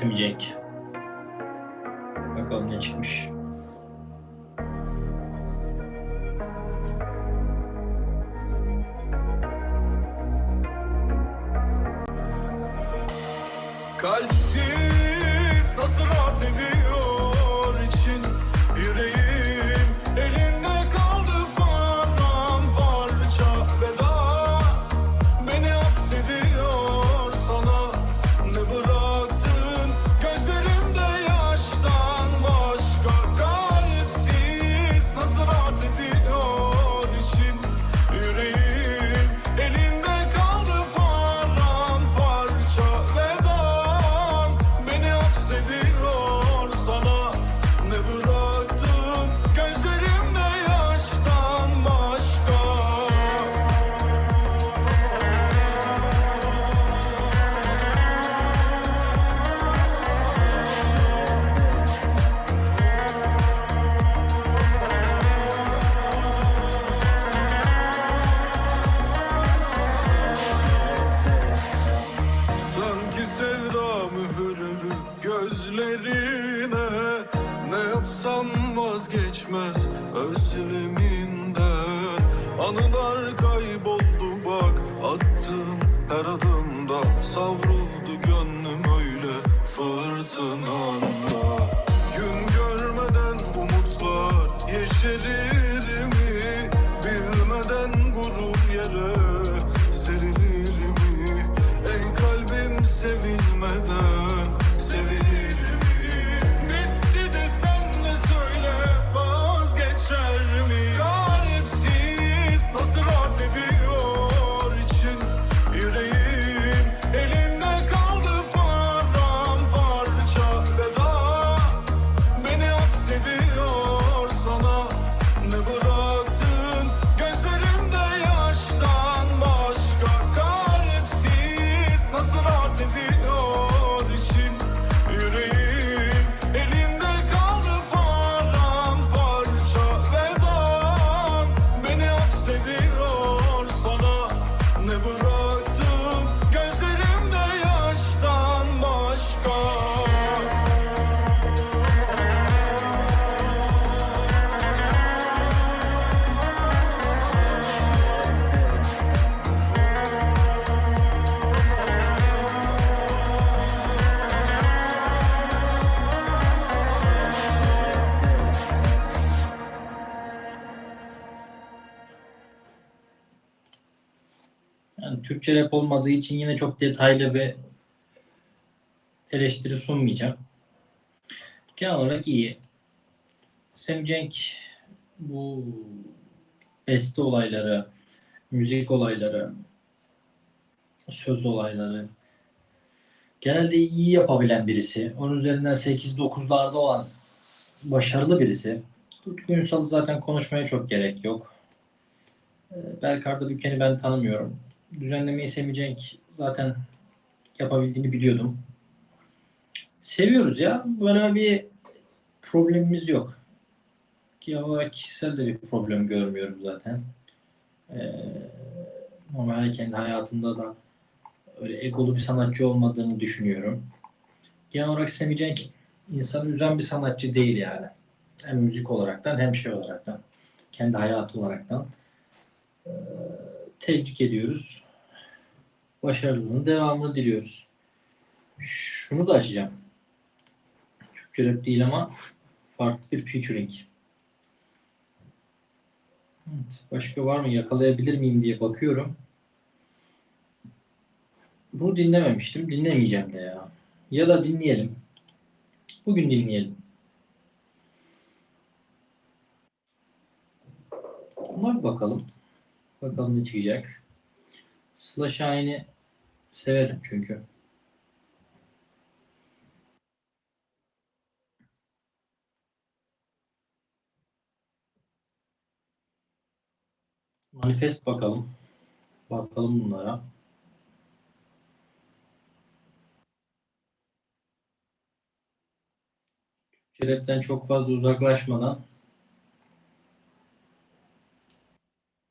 Semicek. Bakalım ne çıkmış. Kalpsiz nasıl rahat ediyor sevda mühürlü gözlerine Ne yapsam vazgeçmez özleminden. Anılar kayboldu bak attığım her adımda Savruldu gönlüm öyle fırtınanda. Gün görmeden umutlar yeşerir Türkçe rap olmadığı için yine çok detaylı bir eleştiri sunmayacağım. Genel olarak iyi. Semcenk bu beste olayları, müzik olayları, söz olayları genelde iyi yapabilen birisi. Onun üzerinden 8-9'larda olan başarılı birisi. Utku Ünsal'ı zaten konuşmaya çok gerek yok. Ee, Berkar'da Büken'i ben tanımıyorum. Düzenlemeyi Semih Cenk zaten yapabildiğini biliyordum. Seviyoruz ya. Böyle bir problemimiz yok. Genel olarak kişisel de bir problem görmüyorum zaten. Ee, normal kendi hayatında da öyle egolu bir sanatçı olmadığını düşünüyorum. Genel olarak Semih Cenk insanı üzen bir sanatçı değil yani. Hem müzik olaraktan hem şey olaraktan. Kendi hayatı olaraktan. Ee, tebrik ediyoruz. Başarılının devamını diliyoruz. Şunu da açacağım. Türkçe rap değil ama farklı bir featuring. Evet, başka var mı? Yakalayabilir miyim diye bakıyorum. Bunu dinlememiştim. Dinlemeyeceğim de ya. Ya da dinleyelim. Bugün dinleyelim. Buna bir bakalım. Bakalım ne çıkacak. Sıla Şahin'i severim çünkü. Manifest bakalım. Bakalım bunlara. Türkçe çok fazla uzaklaşmadan